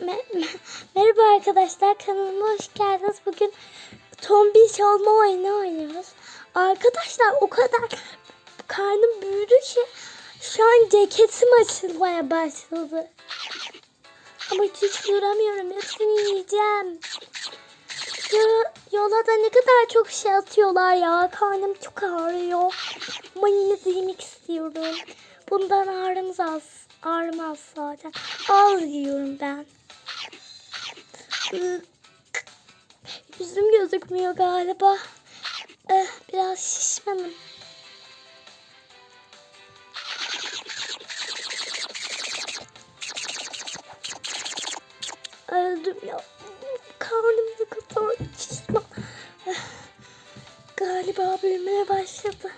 Me- me- Merhaba arkadaşlar kanalıma hoş geldiniz. Bugün tombiş olma oyunu oynuyoruz. Arkadaşlar o kadar karnım büyüdü ki şu an ceketim açılmaya başladı. Ama hiç duramıyorum. Hepsini yiyeceğim. Yo- yola da ne kadar çok şey atıyorlar ya. Karnım çok ağrıyor. De yemek istiyorum. Bundan ağrımız az. Ağrımaz zaten. Az yiyorum ben. Yüzüm gözükmüyor galiba. Eh, biraz şişmanım. Öldüm ya. Karnım ne kadar şişman. Eh, Galiba büyümeye başladı.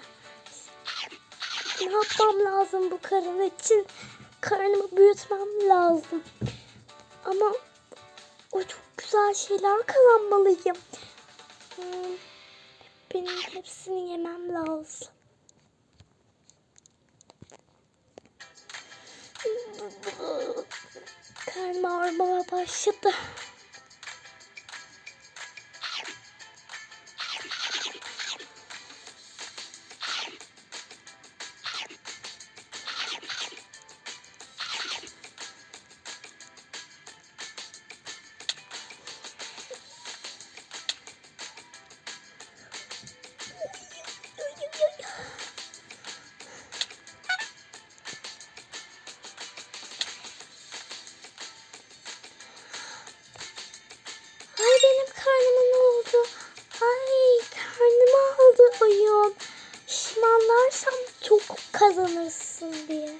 Ne yapmam lazım bu karın için? Karnımı büyütmem lazım. Ama o çok güzel şeyler kazanmalıyım. Hmm, Benim hepsini yemem lazım. Karnım ağrımaya başladı. Karnıma ne oldu? Ay karnımı aldı oyun. Şişmanlarsam çok kazanırsın diye.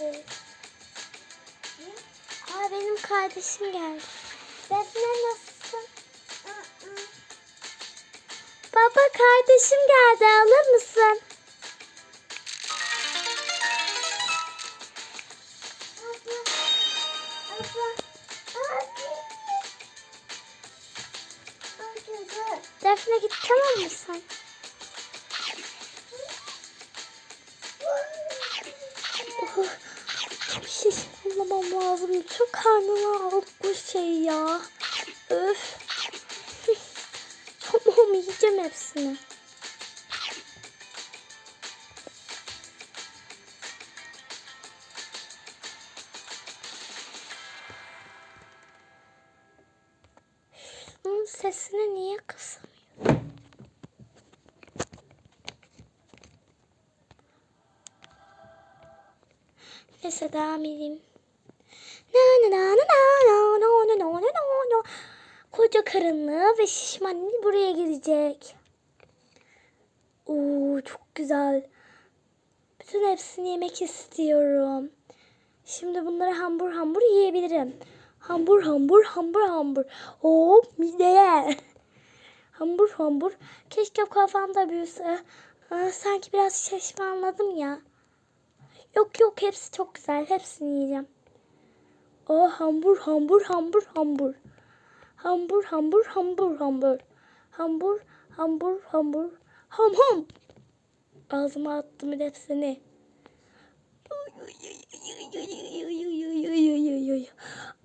Evet. Aa benim kardeşim geldi. Defne nasılsın? Baba kardeşim geldi alır mısın? Sesini niye kısamıyor? Neyse devam edeyim. Na na na na na na na na na na na na. Koca karınlı ve şişman buraya girecek. Oo çok güzel. Bütün hepsini yemek istiyorum. Şimdi bunları hambur hambur yiyebilirim. Hambur hambur hambur hambur. Hop mideye. Hambur hambur. Keşke kafamda büyüse. Aa, sanki biraz şaşmanladım ya. Yok yok hepsi çok güzel. Hepsini yiyeceğim. Oh hambur hambur hambur hambur. Hambur hambur hambur hambur. Hambur hambur hambur. Ham ham. Ağzıma attım hepsini.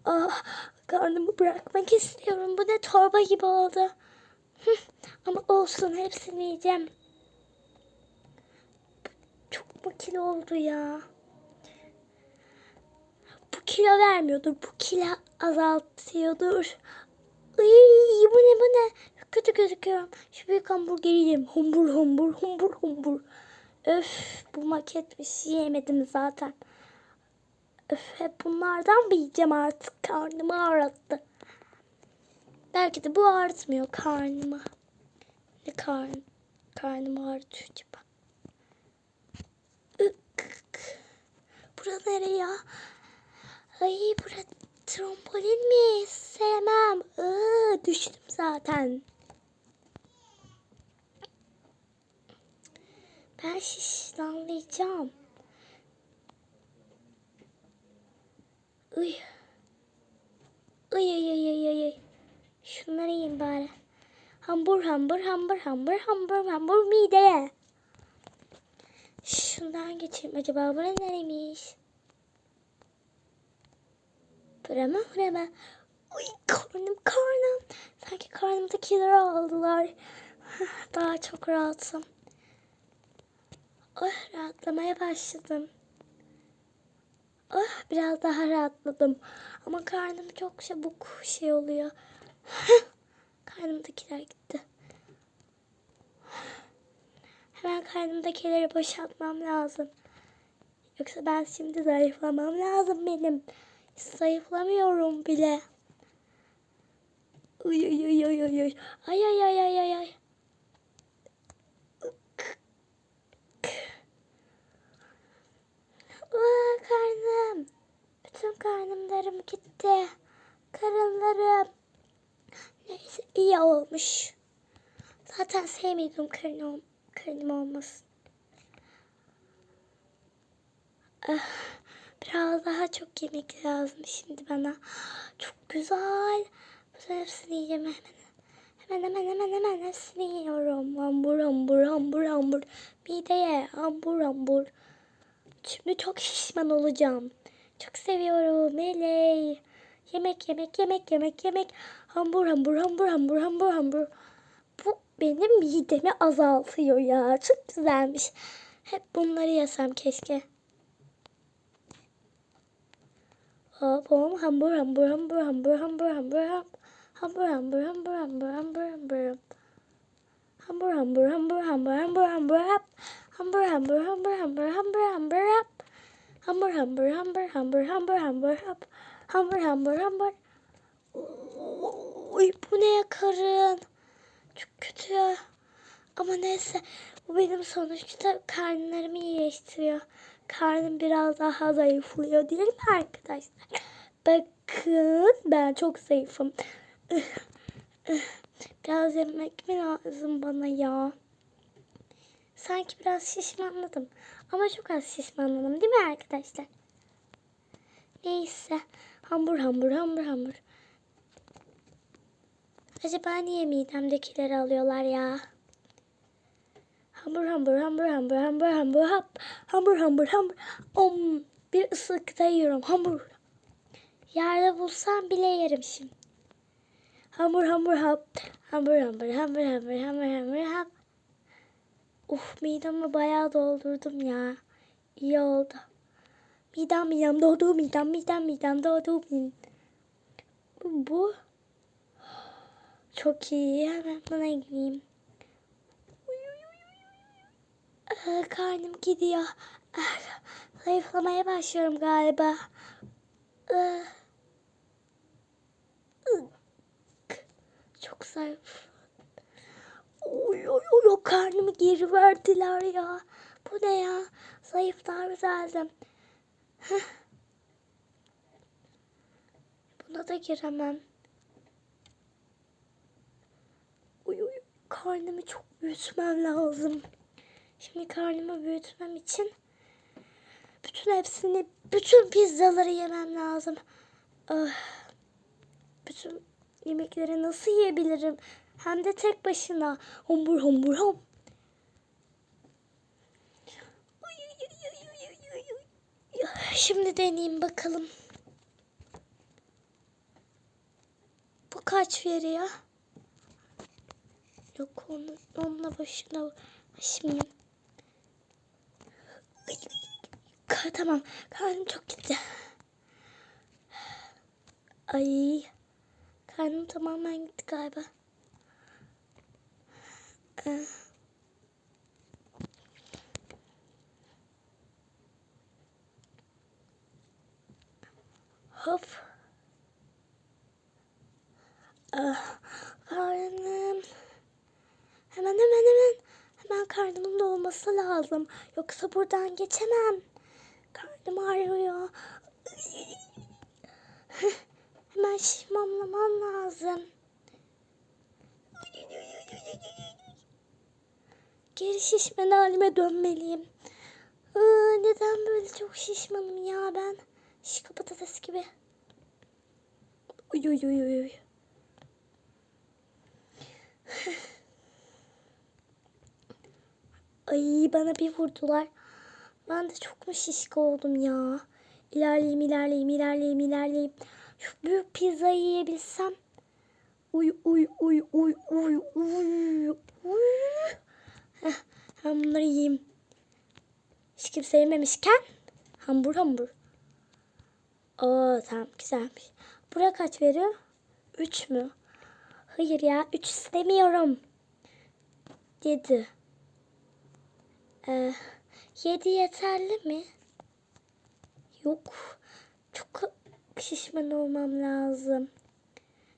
Ah, karnımı bırakmak istiyorum. Bu ne torba gibi oldu. Ama olsun hepsini yiyeceğim. Çok mu kilo oldu ya? Bu kilo vermiyordur. Bu kilo azaltıyordur. Ay, bu ne bu ne? Kötü gözüküyorum. Şu büyük hamburgeri yiyeyim. Humbur humbur humbur humbur. Öf bu maketmiş. Yiyemedim zaten. Öf hep bunlardan mı yiyeceğim artık? Karnımı ağrıttı. Belki de bu ağrıtmıyor karnımı. Ne karn? Karnımı ağrıtıyor acaba? Bura nereye ya? Ay bura trambolin mi? Sevmem. Iı, düştüm zaten. Ben şişlanlayacağım. Uy. Uy uy uy uy uy. Şunları yiyeyim bari. Hambur hambur hambur hambur hambur hambur mideye. Şundan geçeyim acaba. Bura nereymiş? Hırama hırama. Uy karnım karnım. Sanki karnımdakileri aldılar. Daha çok rahatım. Oh rahatlamaya başladım. Oh biraz daha rahatladım. Ama karnım çok çabuk şey oluyor. Karnımdakiler gitti. Hemen karnımdakileri boşaltmam lazım. Yoksa ben şimdi zayıflamam lazım benim. Zayıflamıyorum bile. Uy uy uy uy uy. Ay ay ay ay ay ay. Aa, karnım. Bütün karnımlarım gitti. Karınlarım. Neyse iyi olmuş. Zaten sevmiyordum karnım, karnım olmasın. Ah, biraz daha çok yemek lazım şimdi bana. Çok güzel. Bütün hepsini yiyeceğim hemen. Hemen hemen hemen hemen hepsini yiyorum. Hambur hambur hambur hambur. Mideye hambur hambur. Şimdi çok şişman olacağım. Çok seviyorum. Eley. Yemek yemek yemek yemek yemek. Hambur hambur hambur hambur hambur hambur. Bu benim midemi azaltıyor ya. Çok güzelmiş. Hep bunları yesem keşke. Hop hop hambur hambur hambur hambur hambur hambur. Hambur hambur hambur hambur hambur hambur hop. Hambur hambur hambur hambur hambur hambur hop. Hambur hambur hambur hambur hambur hambur hop. Hambur hambur hambur hambur hambur hambur hop. Hambur hambur hambur. Uy bu ne ya karın? Çok kötü ya. Ama neyse bu benim sonuçta karnlarımı iyileştiriyor. Karnım biraz daha zayıflıyor değil mi arkadaşlar? Bakın ben çok zayıfım. Biraz yemek mi lazım bana ya? Sanki biraz şişmanladım. Ama çok az şişmanladım değil mi arkadaşlar? Neyse. Hambur hambur hambur hambur. Acaba niye midemdekileri alıyorlar ya? Hambur hambur hambur hambur hambur hambur hap. Hambur hambur hambur. Om. Bir ısırıkta yiyorum hambur. Yerde bulsam bile yerim şimdi. Hambur hambur hap. Hambur hambur hambur hambur hambur hambur hap. Uf midemi bayağı doldurdum ya. İyi oldu. Midem midem doldu midem midem midem doldu midem. Bu çok iyi. Hemen buna gireyim. Ee, karnım gidiyor. Ah, Zayıflamaya başlıyorum galiba. Ee. Çok zayıf. Karnımı geri verdiler ya. Bu ne ya? Zayıf daha güzeldim. Buna da giremem. Uy, uy, karnımı çok büyütmem lazım. Şimdi karnımı büyütmem için bütün hepsini, bütün pizzaları yemem lazım. Ah, bütün yemekleri nasıl yiyebilirim? Hem de tek başına. Hombur hombur hom. Şimdi deneyeyim bakalım. Bu kaç veriyor? Yok onu, onunla başına açmayayım. Ka tamam. Karnım çok gitti. Ay. Karnım tamamen gitti galiba. Hop. Ah, karnım. Hemen hemen hemen. Hemen karnımın dolması lazım. Yoksa buradan geçemem. Karnım ağrıyor. Hemen şişmanlamam lazım. Geri şişmen halime dönmeliyim. Aa, neden böyle çok şişmanım ya ben? Şişko patates gibi. Uy uy uy uy. uy. Ay bana bir vurdular. Ben de çok mu şişko oldum ya? İlerleyeyim, ilerleyeyim, ilerleyeyim, ilerleyeyim. Şu büyük pizzayı yiyebilsem. Uy uy uy uy uy uy uy. Heh, ben bunları yiyeyim. Hiç kimse yememişken hambur hambur. Oo tamam güzelmiş. Bura kaç veriyor? Üç mü? Hayır ya üç istemiyorum. Yedi. Ee, yedi yeterli mi? Yok. Çok şişman olmam lazım.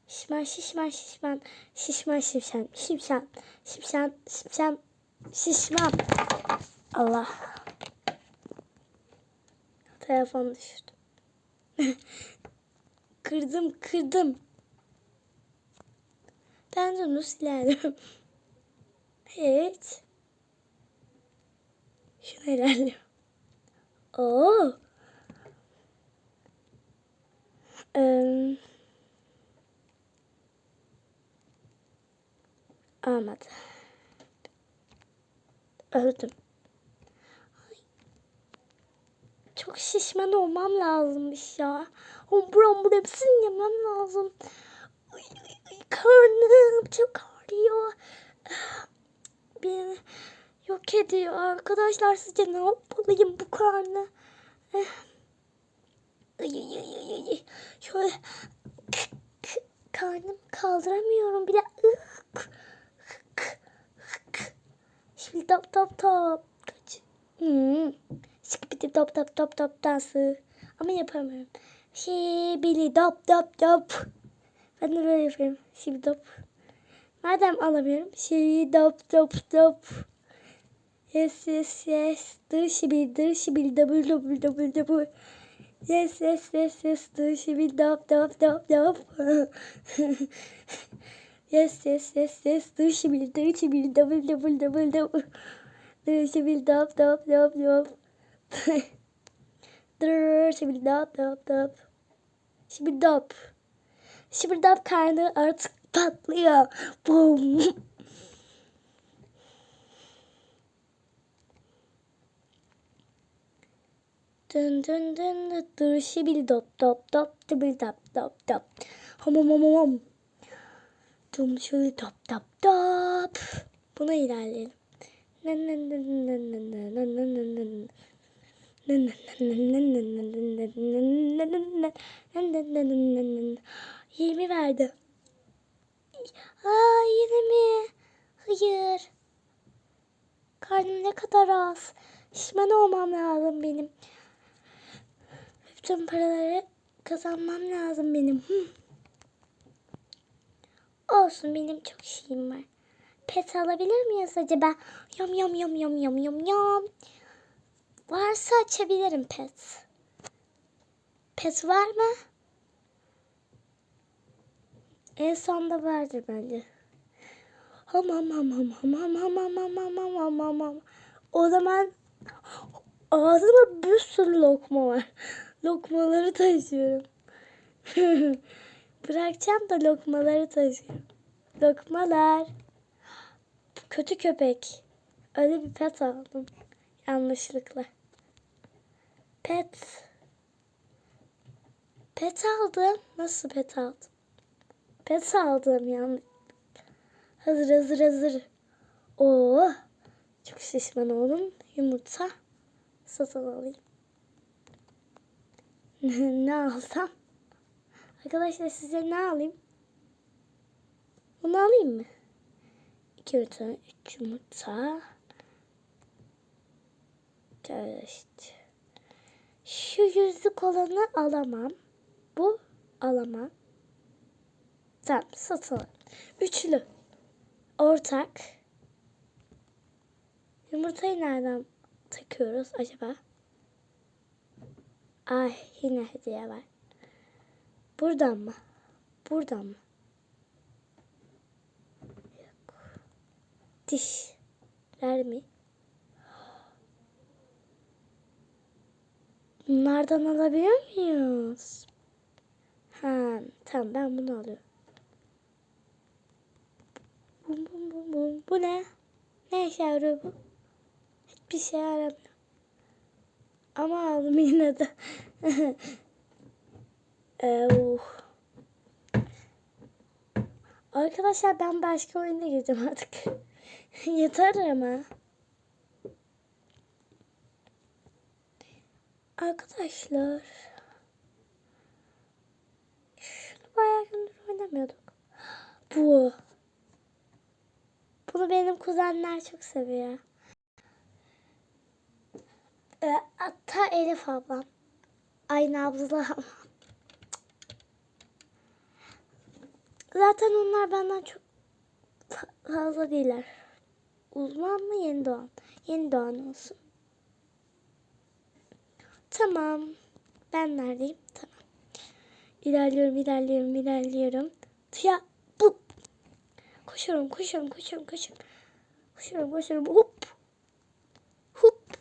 Şişman şişman şişman. Şişman şişman. Şişman. Şişman. Şişman. Şişman. Allah. Telefon düşürdüm. kırdım kırdım. Ben de onu silerim. Evet. Şuna ilerliyorum. Oo. Ee, olmadı. Öldüm. Ay. Çok şişman olmam lazımmış ya. Hombur hombur hepsini yemem lazım. Ay, ay, ay, karnım çok ağrıyor. Beni yok ediyor. Arkadaşlar sizce ne yapmalıyım bu karnı? Ay, ay, ay, ay, ay. Şöyle karnım kaldıramıyorum bile. Ih, top top top. Kaç. Hmm. Skibidi top top top top dansı. Ama yapamıyorum. Şibili top top top. Ben de böyle yapıyorum. Şibidi top. Madem alamıyorum. Şibidi top top top. Yes yes yes. Dır şibidi dır şibidi double double double double. Yes yes yes yes. Dır şibidi top top top top. Yes, yes, yes, yes. Dışı bil, dışı bil, double, double, double, double. Dışı bil, dap, dap, dap, dap. Dışı bil, dap, dap, dap. Şimdi dap. Şimdi dap karnı artık patlıyor. Boom. dın dın dın dışı bil dop dop dop dıbıl dop dop dop. Hom hom hom hom. Tüm şöyle top top top. Buna ilerleyelim. Yirmi verdi. Aa yirmi. Hayır. Karnım ne kadar az. Şişman olmam lazım benim. Bütün paraları kazanmam lazım benim. Hı. Olsun benim çok şeyim var. Pet alabilir miyiz acaba? Yam yam yam yam yam yam yam. Varsa açabilirim pet. Pet var mı? En sonda vardır bence. Ham ham ham ham ham ham ham ham ham ham ham ham ham ham. O zaman ağzıma bir sürü lokma var. Lokmaları taşıyorum. Bırakacağım da lokmaları taşıyorum. Lokmalar. Kötü köpek. Öyle bir pet aldım. Yanlışlıkla. Pet. Pet aldım. Nasıl pet aldım? Pet aldım yani. Hazır hazır hazır. Oo. Çok şişman oldum. Yumurta satın alayım. ne alsam? Arkadaşlar size ne alayım? Bunu alayım mı? İki yumurta, üç yumurta. Şöyle işte. Şu yüzlük olanı alamam. Bu alamam. Tamam satalım. Üçlü. Ortak. Yumurtayı nereden takıyoruz acaba? Ay yine hediye var. Buradan mı? Buradan mı? Yok. Dişler mi? Bunlardan alabiliyor muyuz? Ha, tamam ben bunu alıyorum. Bum bum bum bum. Bu ne? Ne işe yarıyor bu? Hiçbir şey yaramıyor. Ama aldım yine de. Ee, uh. Arkadaşlar ben başka oyuna gireceğim artık. Yeter ama. Arkadaşlar. Şunu bayağı gündür oynamıyorduk. Bu. Bunu benim kuzenler çok seviyor. Ee, hatta Elif ablam. Aynı abla Zaten onlar benden çok fa- fazla değiller. Uzman mı yeni doğan? Yeni doğan olsun. Tamam. Ben neredeyim? Tamam. İlerliyorum, ilerliyorum, ilerliyorum. Ya bu. Koşuyorum, koşuyorum, koşuyorum, koşuyorum. Koşuyorum, koşuyorum. Hop. Hop.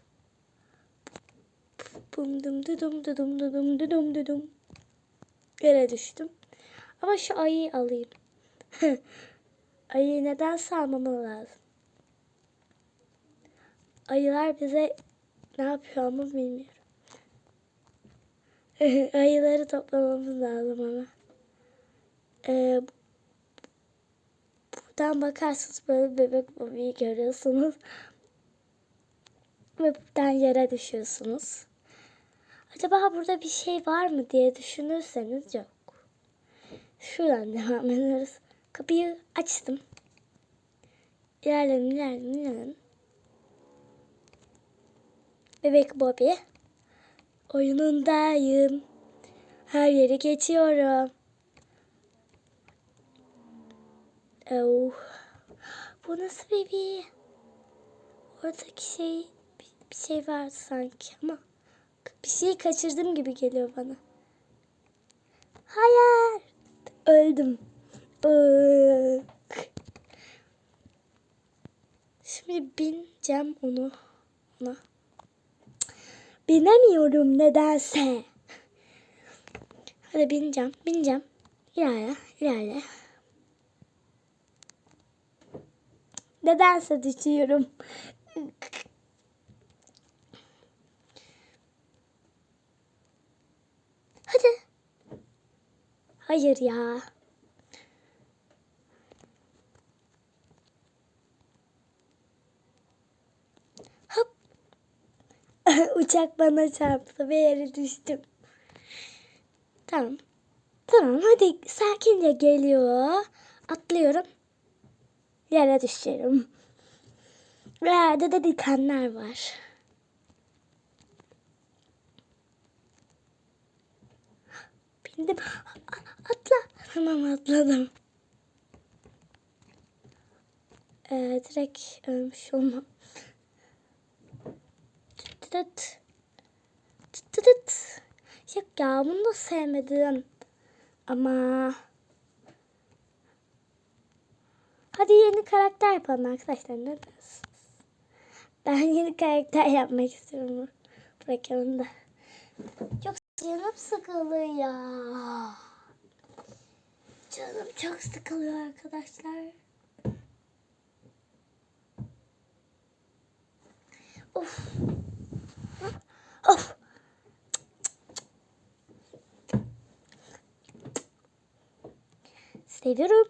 Bum dum dum dum dum dum dum dum dum. Yere düştüm. Ama şu ayıyı alayım. Ayıyı neden salmamı lazım. Ayılar bize ne yapıyor ama bilmiyorum. Ayıları toplamamız lazım ama. Ee, buradan bakarsınız böyle bebek babayı görüyorsunuz. Ve buradan yere düşüyorsunuz. Acaba burada bir şey var mı diye düşünürseniz yok. Şuradan devam ediyoruz. Kapıyı açtım. İlerledim, ilerledim, ilerledim. Bebek Bobby. Oyunundayım. Her yeri geçiyorum. Oh. Bu nasıl bebi? Oradaki şey bir, şey vardı sanki ama bir şey kaçırdım gibi geliyor bana. Hayır. Öldüm. Bık. Şimdi bineceğim onu. Ona. Binemiyorum nedense. Hadi bineceğim. Bineceğim. İlerle. ilerle. Nedense düşüyorum. Hadi. Hayır ya. Hop. Uçak bana çarptı ve yere düştüm. Tamam. Tamam hadi sakince geliyor. Atlıyorum. Yere düşüyorum. Ve yerde de dikenler var. Bindim. Atla. Tamam atladım. Ee, direkt ölmüş olmam. Tıt tıt. Tıt tıt tıt. Yok ya bunu da sevmedim. Ama... Hadi yeni karakter yapalım arkadaşlar. Ne dersiniz? Ben yeni karakter yapmak istiyorum. Bırakalım da. Çok canım sıkılıyor. Canım çok sıkılıyor arkadaşlar. Of. Of. Seviyorum.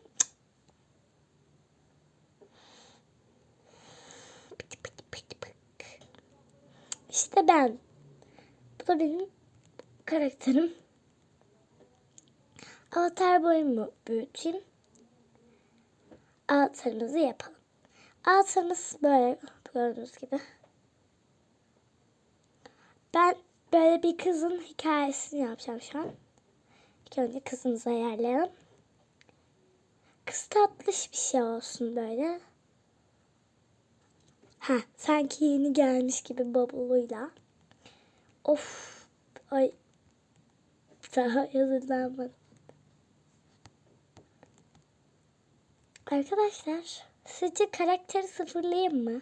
İşte ben. Bu da benim karakterim. Avatar boyumu büyüteyim. Avatarımızı yapalım. Avatarımız böyle gördüğünüz gibi. Ben böyle bir kızın hikayesini yapacağım şu an. İlk önce kızımızı ayarlayalım. Kız tatlış bir şey olsun böyle. Ha, sanki yeni gelmiş gibi bavuluyla. Of. Ay. Daha hazırlanmadım. Arkadaşlar, sizce karakteri sıfırlayayım mı?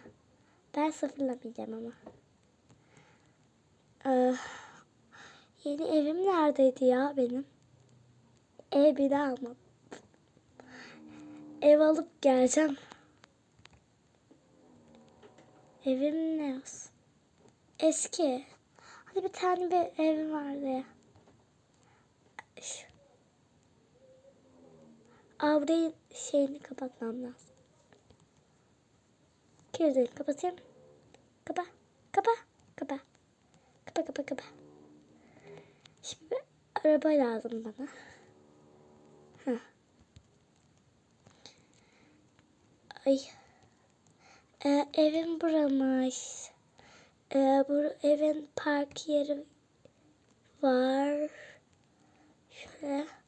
Ben sıfırlamayacağım ama. Ee, yeni evim neredeydi ya benim? Ev bir daha almadım. Ev alıp geleceğim. Evim ne olsun? Eski. Hani bir tane bir evim vardı ya. Şu. Burayı şeyini kapatmam lazım. Kirleri kapatayım. Kapa. Kapa. Kapa. Kapa kapa kapa. Şimdi araba lazım bana. Heh. Ay. Ee, evim buramış. Ee, bu evin park yeri var. Şöyle.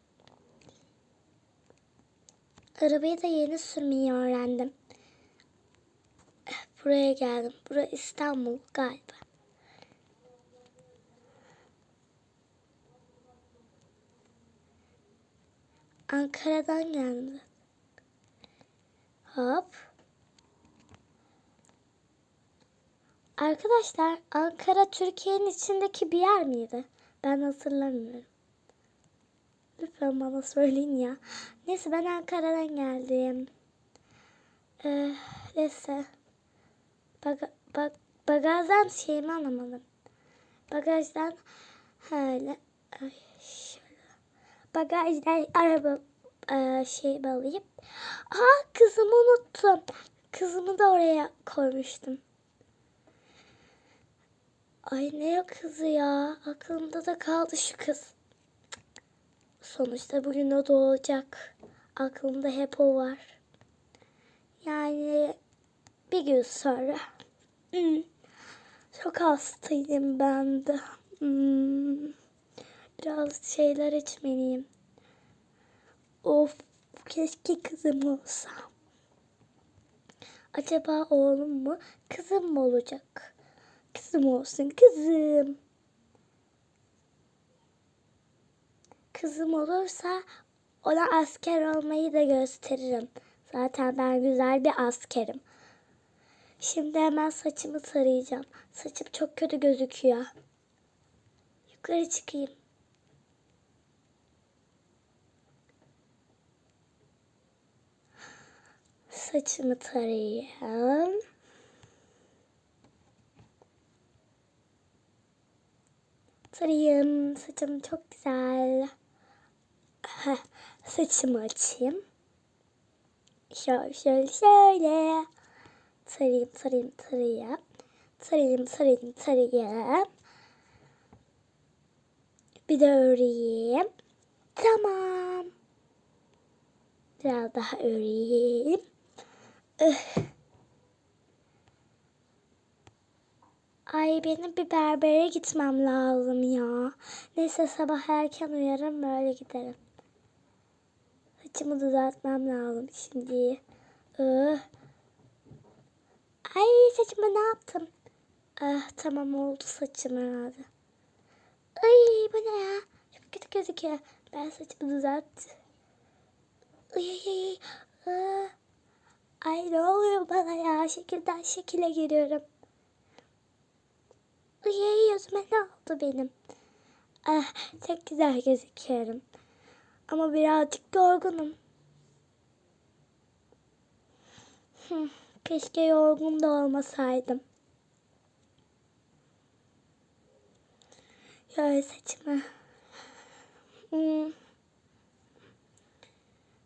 Arabayı da yeni sürmeyi öğrendim. Buraya geldim. Burası İstanbul galiba. Ankara'dan geldim. Hop. Arkadaşlar Ankara Türkiye'nin içindeki bir yer miydi? Ben hatırlamıyorum. Lütfen bana söyleyin ya. Neyse ben Ankara'dan geldim. Ee, neyse. Baga, bag, bagajdan şeyimi anlamadım. Bagajdan öyle. Ay, şöyle. Bagajdan araba e, şey alayım. Aa kızımı unuttum. Kızımı da oraya koymuştum. Ay ne o kızı ya. Aklımda da kaldı şu kız. Sonuçta bugün o doğacak. Aklımda hep o var. Yani bir gün sonra. Hmm. Çok hastayım ben de. Hmm. Biraz şeyler içmeliyim. Of keşke kızım olsa. Acaba oğlum mu kızım mı olacak? Kızım olsun kızım. Kızım olursa ona asker olmayı da gösteririm. Zaten ben güzel bir askerim. Şimdi hemen saçımı tarayacağım. Saçım çok kötü gözüküyor. Yukarı çıkayım. Saçımı tarayayım. Tarayayım. Saçım çok güzel. Heh, Saçımı açayım. Şöyle şöyle şöyle. Tarayayım tarayayım tarayayım. Tarayayım tarayayım tarayayım. Bir de öreyim. Tamam. Biraz daha öreyim. Üh. Ay benim bir berbere gitmem lazım ya. Neyse sabah erken uyarım böyle giderim. Saçımı düzeltmem lazım şimdi. Üh. Ay saçıma ne yaptım? Ah tamam oldu saçım herhalde. Ay bu ne ya? Çok kötü gözüküyor. Ben saçımı düzelt. Ay ay ay. Ay ne oluyor bana ya? Şekilden şekile giriyorum. Ay ay yüzüme ne oldu benim? Ah çok güzel gözüküyorum. Ama birazcık yorgunum. Keşke yorgun da olmasaydım. Şöyle saçımı. Hmm.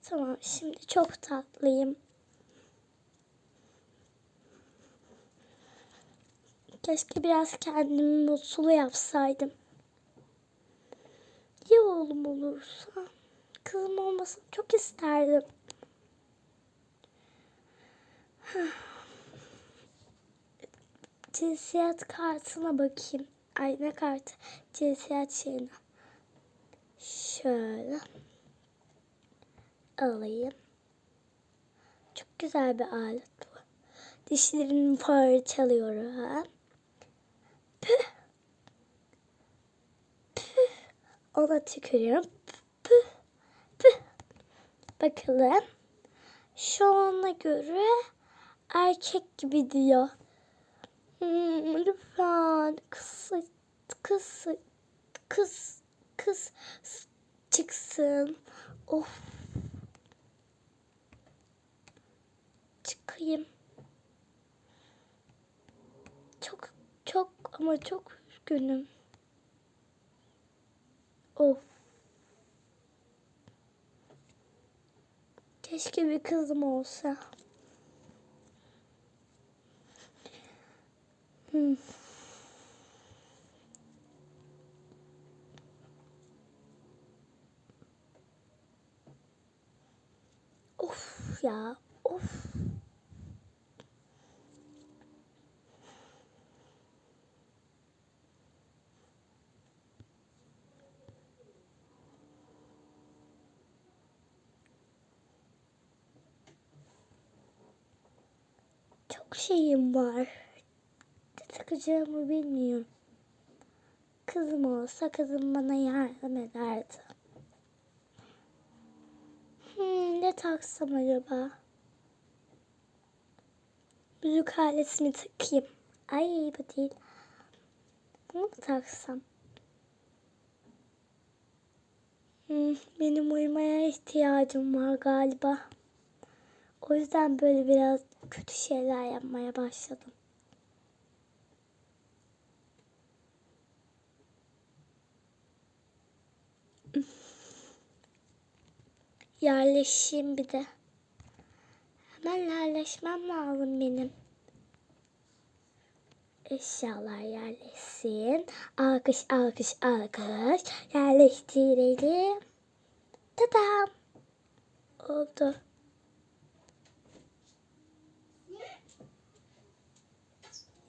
Tamam şimdi çok tatlıyım. Keşke biraz kendimi mutlu yapsaydım. Ya oğlum olursa? Kızım olmasını çok isterdim. Cinsiyet kartına bakayım. Ay ne kartı? Cinsiyet şeyine. Şöyle. Alayım. Çok güzel bir alet bu. Dişlerimi parçalıyorum. Püh. Püh. Ona tükürüyorum. Bakalım. Şu ana göre erkek gibi diyor. Hmm, lütfen kız kız kız kız çıksın. Of. Çıkayım. Çok çok ama çok üzgünüm. Of. Keşke bir kızım olsa. Hmm. Of ya, of. Çok şeyim var. Ne takacağımı bilmiyorum. Kızım olsa kızım bana yardım ederdi. Hmm, ne taksam acaba? Müzik aletini takayım. Ay bu değil. Bunu mu taksam? Hmm, benim uyumaya ihtiyacım var galiba. O yüzden böyle biraz kötü şeyler yapmaya başladım. Yerleşeyim bir de. Hemen yerleşmem lazım benim. Eşyalar yerleşsin. Alkış, alkış, alkış. Yerleştirelim. Tadam. Oldu.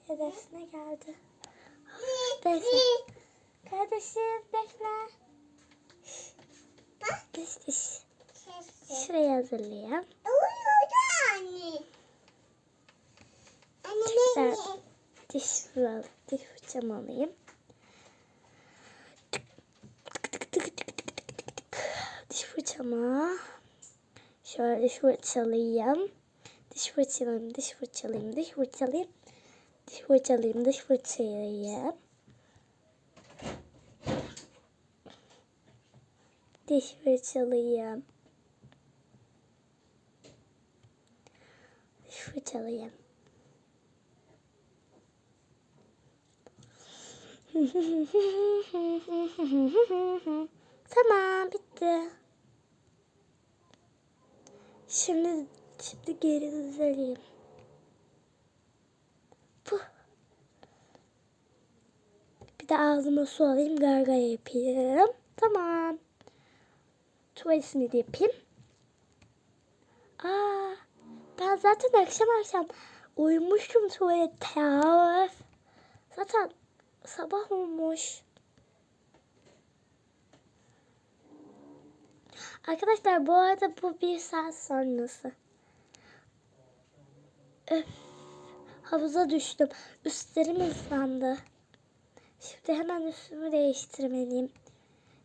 Hedefine geldi. Neyse. Kardeşim bekle. Diş diş. Şurayı hazırlayayım. Tekrar diş fırçam, diş fırçamı alayım. Diş fırçamı şöyle diş fırçalayayım. Diş fırçalayayım, diş fırçalayayım, diş fırçalayayım. Diş fırçalayayım, diş fırçalayayım. Diş fırçalayayım. Diş fırçalayayım. tamam bitti. Şimdi şimdi geri düzeleyim. De ağzıma su alayım gargara yapayım. Tamam. Tuvaletini de yapayım. Aa, ben zaten akşam akşam uyumuştum tuvalette ya. Zaten sabah olmuş. Arkadaşlar bu arada bu bir saat sonrası. Öf, havuza düştüm. Üstlerim ıslandı. Şimdi hemen üstümü değiştirmeliyim.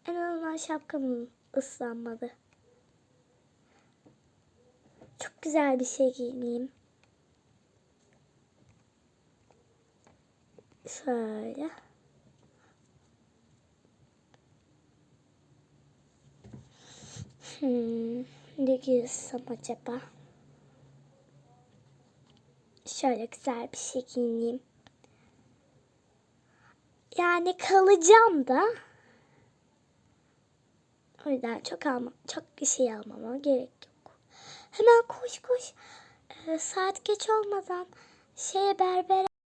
En azından şapkamın ıslanmadı. Çok güzel bir şey giyineyim. Şöyle. Hmm, ne giysem acaba? Şöyle güzel bir şey giyineyim. Yani kalacağım da. O yüzden çok alma, çok bir şey almama gerek yok. Hemen koş koş. Ee, saat geç olmadan şeye berbere